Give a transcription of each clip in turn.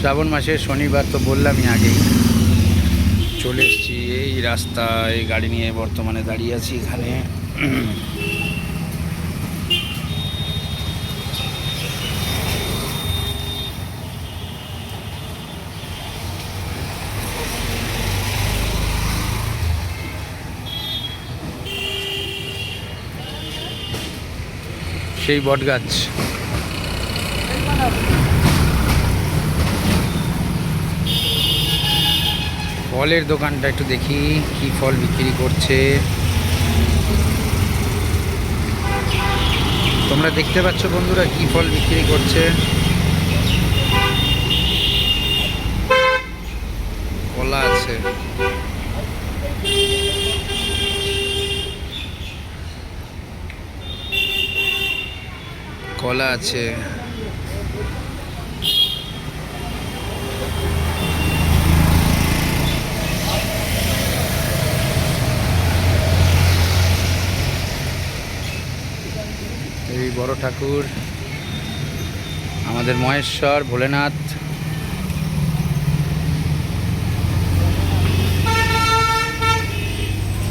শ্রাবণ মাসের শনিবার তো বললামই আগেই। চলে এসেছি এই রাস্তায়, গাড়ি নিয়ে বর্তমানে দাঁড়িয়ে আছি এখানে। সেই বট ফলের দোকানটা একটু দেখি, কি ফল বিক্রি করছে। তোমরা দেখতে পাচ্ছ বন্ধুরা কি ফল বিক্রি করছে। কলা আছে। কলা আছে এই বড় ঠাকুর আমাদের মহেশ্বর ভোলেনাথ।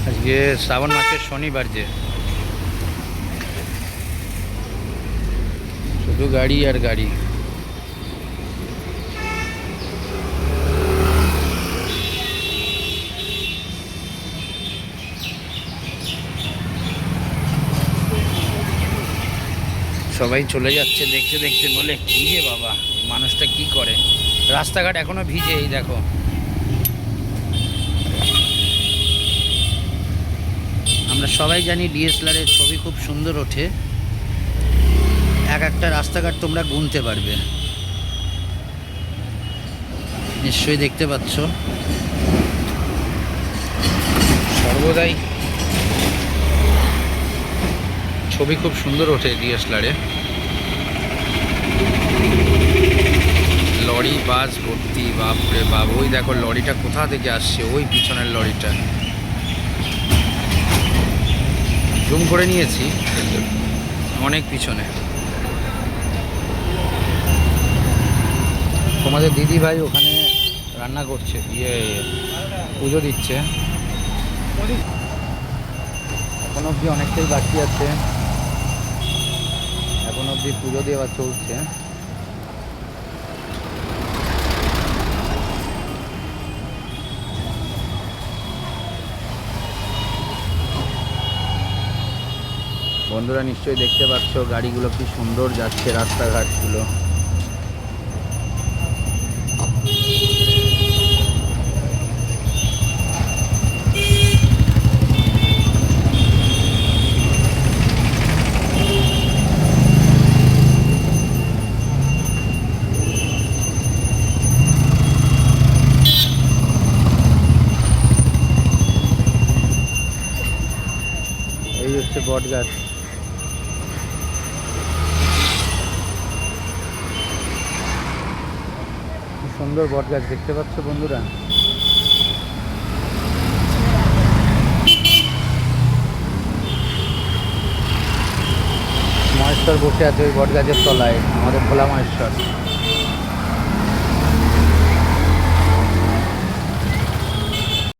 আজকে শ্রাবণ মাসের শনিবার যে। শুধু গাড়ি আর গাড়ি। সবাই চলে যাচ্ছে, দেখতে দেখতে বলে, কি রে বাবা মানুষটা কি করে? রাস্তাঘাট এখনও ভিজে, এই দেখো। আমরা সবাই জানি ডিএসএলআরের ছবি খুব সুন্দর ওঠে। এক একটা রাস্তাঘাট তোমরা গুনতে পারবে। নিশ্চয়ই দেখতে পাচ্ছ। সর্বদাই ছবি খুব সুন্দর ওঠে ডিএসএলআরে লরি, বাস, ভর্তি বাপরে বাপ। ওই দেখো লরিটা কোথা থেকে আসছে? ওই পিছনের লরিটা। জুম করে নিয়েছি, অনেক পিছনে। তোমাদের দিদি ভাই ওখানে রান্না করছে ইয়ে পুজো দিচ্ছে। এখন অবধি অনেকটাই বাকি আছে। এখন অব্দি পুজো দেওয়া চলছে। বন্ধুরা নিশ্চয়ই দেখতে পাচ্ছ গাড়িগুলো কি সুন্দর যাচ্ছে রাস্তাঘাটগুলো। হচ্ছে বট গাছ। সুন্দর বট গাছ দেখতে পাচ্ছ বন্ধুরা? মহেশ্বর বসে আছে ওই বট গাছের তলায়, আমাদের ভোলা মহেশ্বর।